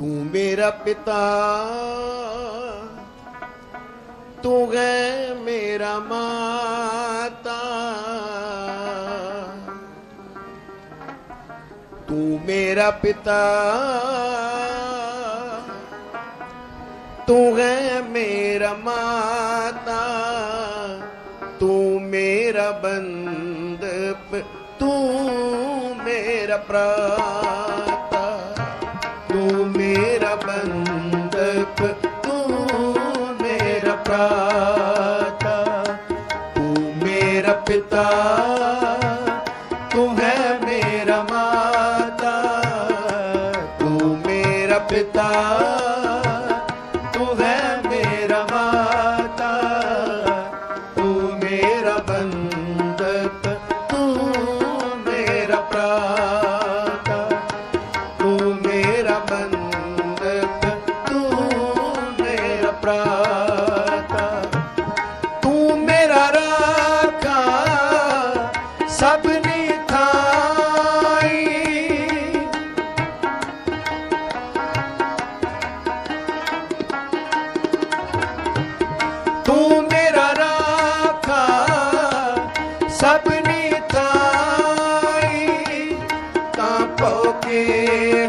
ਤੂੰ ਮੇਰਾ ਪਿਤਾ, ਤੂੰ ਹੈ ਮੇਰਾ ਮਾਤਾ। ਤੂੰ ਮੇਰਾ ਪਿਤਾ, ਤੂੰ ਹੈ ਮੇਰਾ ਮਾਤਾ। ਤੂੰ ਮੇਰਾ ਬੰਦਪ ਤੂੰ ਮੇਰਾ ਪ੍ਰਾਤਾ ਮੇਰਾ ਤਾਂ ਪੋਕੇ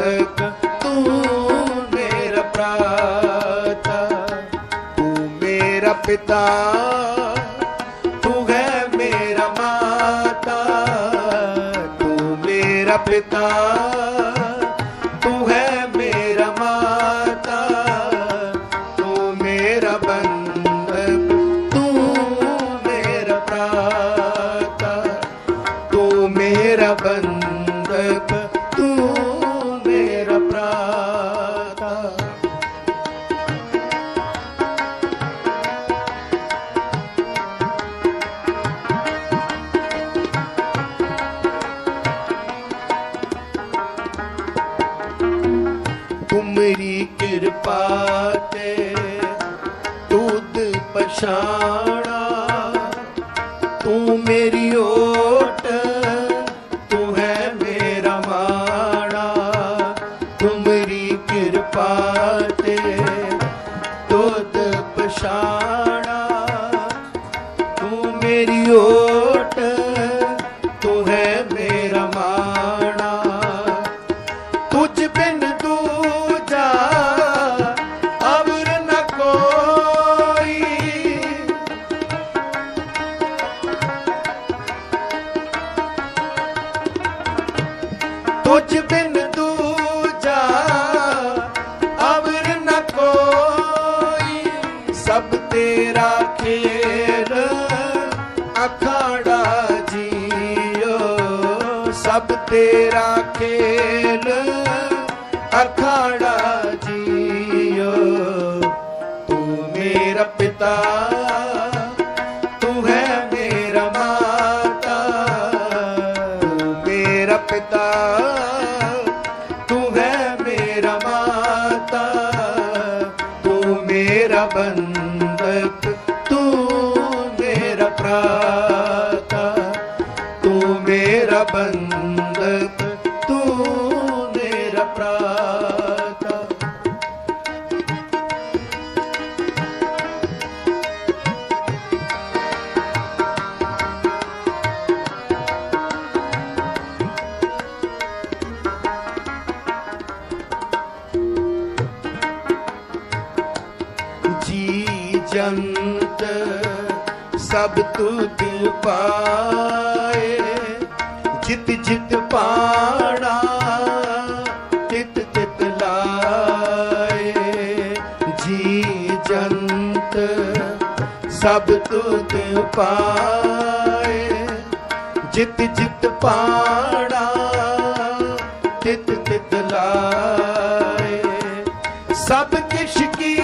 ਬੰਦਕ ਤੂੰ ਮੇਰਾ ਪ੍ਰਾਤਾ ਤੂੰ ਮੇਰਾ ਪਿਤਾ। ਪਛਾਣਾ ਸਭ ਤੇਰਾ ਖੇਲ ਅਖਾੜਾ ਜੀਓ। ਤੂੰ ਮੇਰਾ ਪਿਤਾ, ਤੂੰ ਹੈ ਮੇਰਾ ਮਾਤਾ। ਤੂੰ ਮੇਰਾ ਪਿਤਾ, ਤੂੰ ਹੈ ਮੇਰਾ ਮਾਤਾ। ਤੂੰ ਮੇਰਾ ਬੰਦਕ ਤੂੰ ਮੇਰਾ ਪ੍ਰਾਤਾ ਤੂੰ ਮੇਰਾ ਬੰਦਕ ਜੀ ਜੰਤ ਸਭ ਤੁਧ ਪਾਏ। ਜਿਤ ਜਿਤ ਪਾਣਾ ਤਿਤ ਤਿਤ ਲਾਏ। ਜੀ ਜੰਤ ਸਭ ਤੁਧ ਪਾਏ। ਜਿਤ ਜਿਤ ਪਾਣਾ ਤਿਤ ਤਿਤ ਲਾਏ। ਸਭ ਕਿਛ ਕੀਤਾ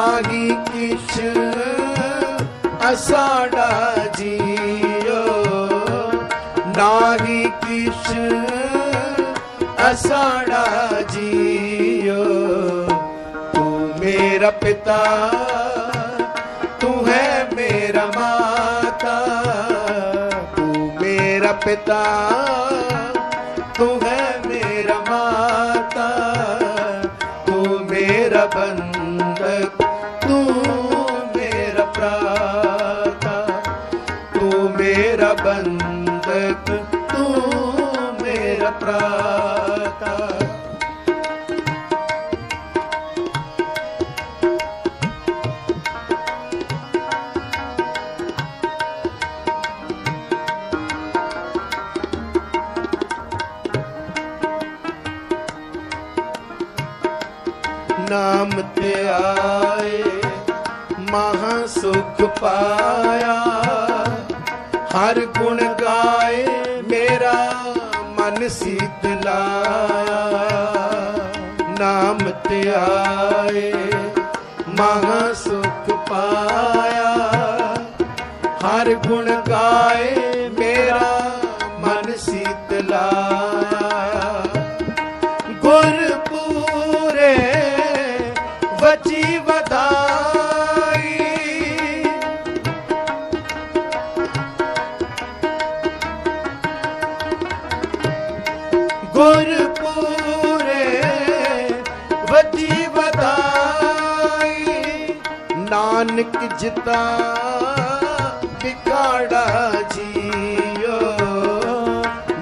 ਨਾਹੀ ਕਿਛ ਅਸਾੜਾ ਜੀਓ। ਨਾਹੀ ਕਿਛ ਅਸਾੜਾ ਜੀਓ। ਤੂੰ ਮੇਰਾ ਪਿਤਾ, ਤੂੰ ਹੈ ਮੇਰਾ ਮਾਤਾ। ਤੂੰ ਮੇਰਾ ਪਿਤਾ। ਨਾਮ ਤੇ ਆਏ ਮਹਾ ਸੁਖ ਪਾਇਆ ਹਰ ਗੁਣ ਗਾਏ ਮੇਰਾ ਮਨ ਸੀਤ ਲਾਇਆ ਨਾਮ ਤੇ ਆਏ ਮਹਾ ਸੁਖ ਪਾਇਆ। ਹਰ ਗੁਣ ਗਾਏ ਗੁਰ ਪੂਰੇ ਵਚੀ ਵਧਾਈ। ਨਾਨਕ ਜਿਤਾ ਵਿਕਾੜਾ ਜੀਓ।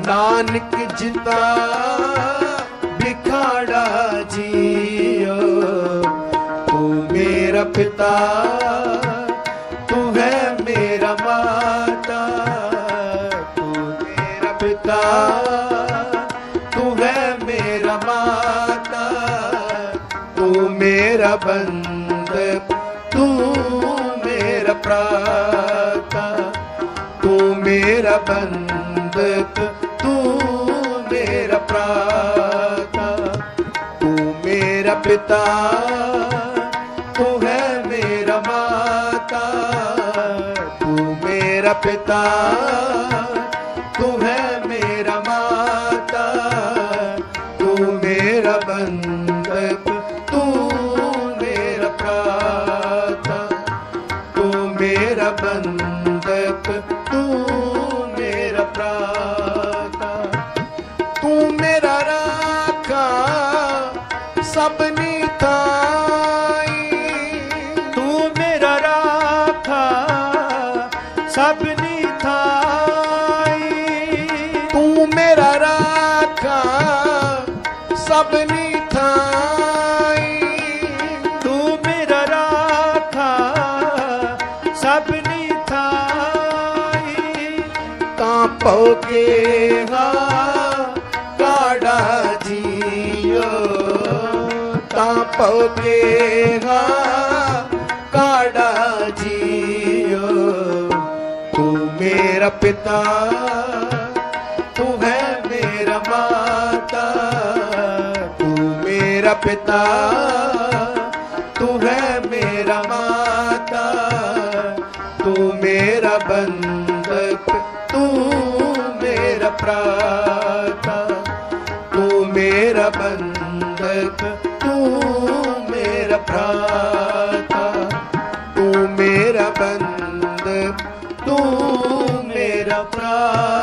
ਨਾਨਕ ਜਿਤਾ ਵਿਖਾੜਾ ਜੀਓ। ਤੂੰ ਮੇਰਾ ਪਿਤਾ ਮੇਰਾ ਮਾਤਾ, ਤੂੰ ਮੇਰਾ ਬੰਦ, ਤੂੰ ਮੇਰਾ ਪ੍ਰਾਤਾ, ਤੂੰ ਮੇਰਾ ਬੰਦਕ ਤੂੰ ਮੇਰਾ ਪ੍ਰਾਤਾ, ਤੂੰ ਮੇਰਾ ਪਿਤਾ, ਤੂੰ ਹੈ ਮੇਰਾ ਮਾਤਾ, ਤੂੰ ਮੇਰਾ ਪਿਤਾ, ਤੂੰ ਹੈ ਮੇਰਾ ਤੂੰ ਮੇਰਾ ਪ੍ਰਾਤਾ, ਤੂੰ ਮੇਰਾ ਰਾਖਾ ਸਭਨੀ ਥਾਈ। ਤੂੰ ਮੇਰਾ ਰਾਖਾ ਸਭਨੀ ਥਾਈ। ਤੂੰ ਮੇਰਾ ਰਾਖਾ ਸਭਨੀ ਭਉ ਕੇ ਹਾ, ਕਾੜਾ ਜੀਓ। ਤਾਂ ਭਉ ਕੇ ਕਾੜਾ ਜੀਓ। ਤੂੰ ਮੇਰਾ ਪਿਤਾ, ਤੂੰ ਹੈ ਮੇਰਾ ਮਾਤਾ। ਤੂੰ ਮੇਰਾ ਪਿਤਾ, ਤੂੰ ਹੈ ਮੇਰਾ ਮੇਰਾ ਬੰਦਕ ਤੂੰ ਮੇਰਾ ਪ੍ਰਾਤਾ